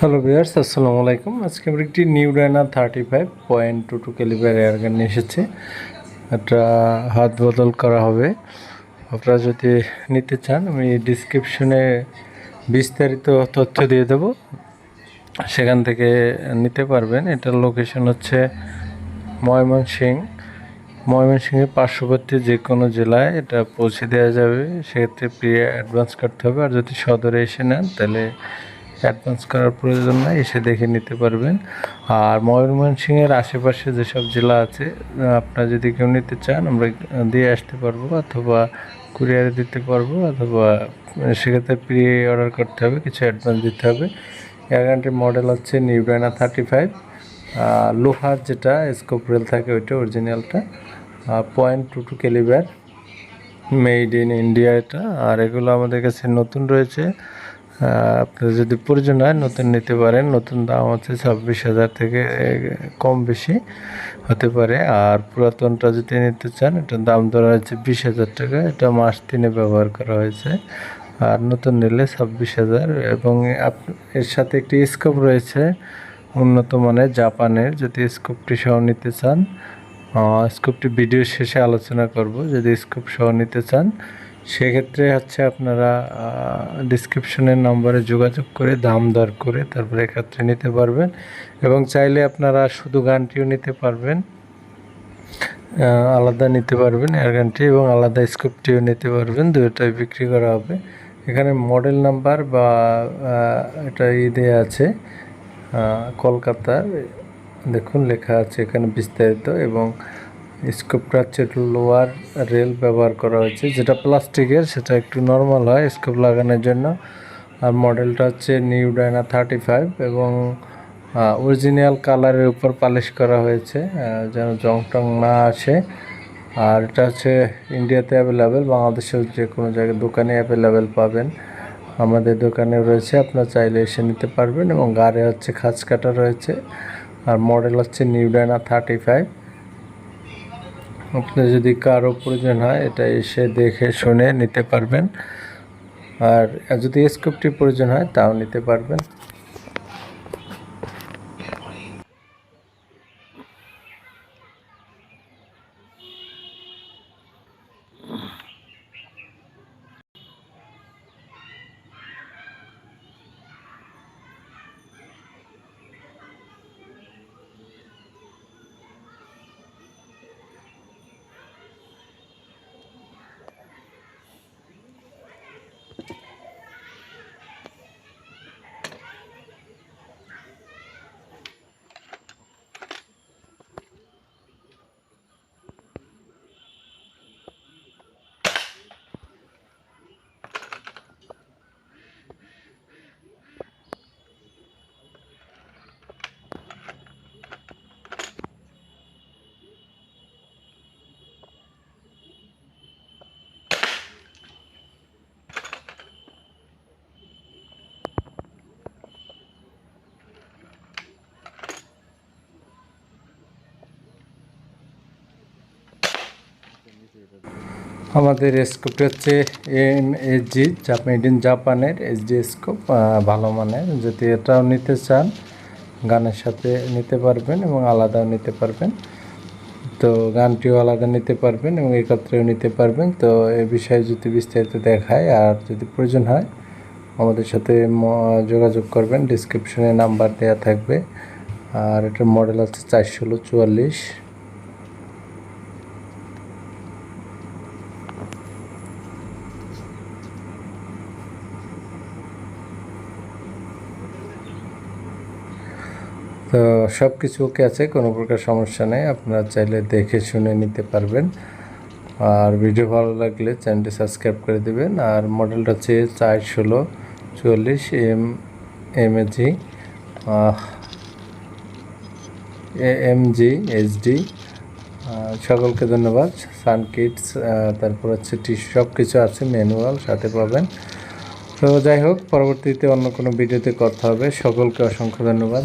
Hello বিয়ার্স আসসালামু আলাইকুম আজকে আমরা একটি new Diana thirty five point two two caliber airgun নিয়ে এসেছি। এটা হাত বদল করা হবে। আপনারা যদি নিতে চান, আমি ডিসক্রিপশনে বিস্তারিত তথ্য দিয়ে দেব। সেখান থেকে নিতে পারবেন। এটার লোকেশন হচ্ছে ময়মনসিং ময়মনসিংহের পার্শ্ববর্তী যে কোনো জেলায় এটা পৌঁছে দেওয়া যাবে। সেক্ষেত্রে প্রিয় অ্যাডভান্স করতে হবে। আর যদি সদরে এসে নেন, তাহলে অ্যাডভান্স করার প্রয়োজন নাই, এসে দেখে নিতে পারবেন। আর ময়মনসিংহের আশেপাশে যেসব জেলা আছে, আপনারা যদি কেউ নিতে চান, আমরা দিয়ে আসতে পারব অথবা কুরিয়ারে দিতে পারব অথবা সেক্ষেত্রে প্রি অর্ডার করতে হবে, কিছু অ্যাডভান্স দিতে হবে। এয়ারগানটির মডেল হচ্ছে নিউডাইনা থার্টি ফাইভ লোহার যেটা স্কোপ রেল থাকে ওইটা অরিজিনালটা point two two caliber made in India এটা। আর এগুলো আমাদের কাছে নতুন রয়েছে। আপনার যদি প্রয়োজন হয় নতুন নিতে পারেন, নতুন দাম হচ্ছে ছাব্বিশ হাজার থেকে কম বেশি হতে পারে। আর পুরাতনটা যদি নিতে চান, এটার দাম ধরা হয়েছে বিশ হাজার টাকা। এটা মাস তিনে ব্যবহার করা হয়েছে। আর নতুন নিলে ছাব্বিশ হাজার। এবং এর সাথে একটি স্কোপ রয়েছে, উন্নত মানের জাপানের। যদি স্কোপটি সহ নিতে চান স্কোপটি ভিডিও শেষে আলোচনা করব। যদি স্কোপ সহ নিতে চান সেক্ষেত্রে হচ্ছে আপনারা ডিসক্রিপশনের নম্বরে যোগাযোগ করে দাম দর করে তারপরে এক্ষেত্রে নিতে পারবেন এবং চাইলে আপনারা শুধু গানটিও নিতে পারবেন আলাদা নিতে পারবেন এয়ার গানটি এবং আলাদা স্কোপটিও নিতে পারবেন দুটোই বিক্রি করা হবে। এখানে মডেল নাম্বার বা এটা ঈদে আছে কলকাতার, দেখুন লেখা আছে এখানে বিস্তারিত এবং স্কোপটা হচ্ছে লোয়ার রেল ব্যবহার করা হয়েছে, যেটা প্লাস্টিকের, সেটা একটু নর্মাল হয় স্কোপ লাগানোর জন্য। আর মডেলটা হচ্ছে নিউ ডায়না থার্টি ফাইভ এবং অরিজিনাল কালারের উপর পালিশ করা হয়েছে যেন জং টং না আসে। আর এটা হচ্ছে ইন্ডিয়াতে অ্যাভেলেবেল বাংলাদেশের যে কোনো জায়গায় দোকানে অ্যাভেলেবেল পাবেন। আমাদের দোকানে রয়েছে, আপনার চাইলে এসে নিতে পারবেন এবং গাড়ি হচ্ছে খাঁচ কাটা রয়েছে। আর মডেল হচ্ছে নিউ ডায়না থার্টি ফাইভ। আপনার যদি কারও প্রয়োজন হয়, এটা এসে দেখে শুনে নিতে পারবেন। আর যদি স্কোপটি প্রয়োজন হয়, তাও নিতে পারবেন। আমাদের স্কোপটি হচ্ছে M S G made in জাপানের এস ডি স্কোপ ভালো মানের। যদি এটাও নিতে চান, গানের সাথে নিতে পারবেন এবং আলাদাও নিতে পারবেন। তো গানটিও আলাদা নিতে পারবেন এবং একত্রেও নিতে পারবেন। তো এ বিষয়ে যদি বিস্তারিত দেখায় আর যদি প্রয়োজন হয়, আমাদের সাথে যোগাযোগ করবেন। ডিসক্রিপশনে নাম্বার দেওয়া থাকবে। আর এটার মডেল হচ্ছে চারশো চুয়াল্লিশ। তো সব কিছু ওকে আছে, কোনো প্রকার সমস্যা নেই। আপনারা চাইলে দেখে শুনে নিতে পারবেন। আর ভিডিও ভালো লাগলে চ্যানেলটি সাবস্ক্রাইব করে দেবেন। আর মডেলটা হচ্ছে চার ষোলো চুয়াল্লিশ M M G M G HD সকলকে ধন্যবাদ। সান কিটস তারপর হচ্ছে টি সব কিছু আছে ম্যানুয়াল সাথে পাবেন। তো যাই হোক, পরবর্তীতে অন্য কোনো ভিডিওতে কথা হবে। সকলকে অসংখ্য ধন্যবাদ।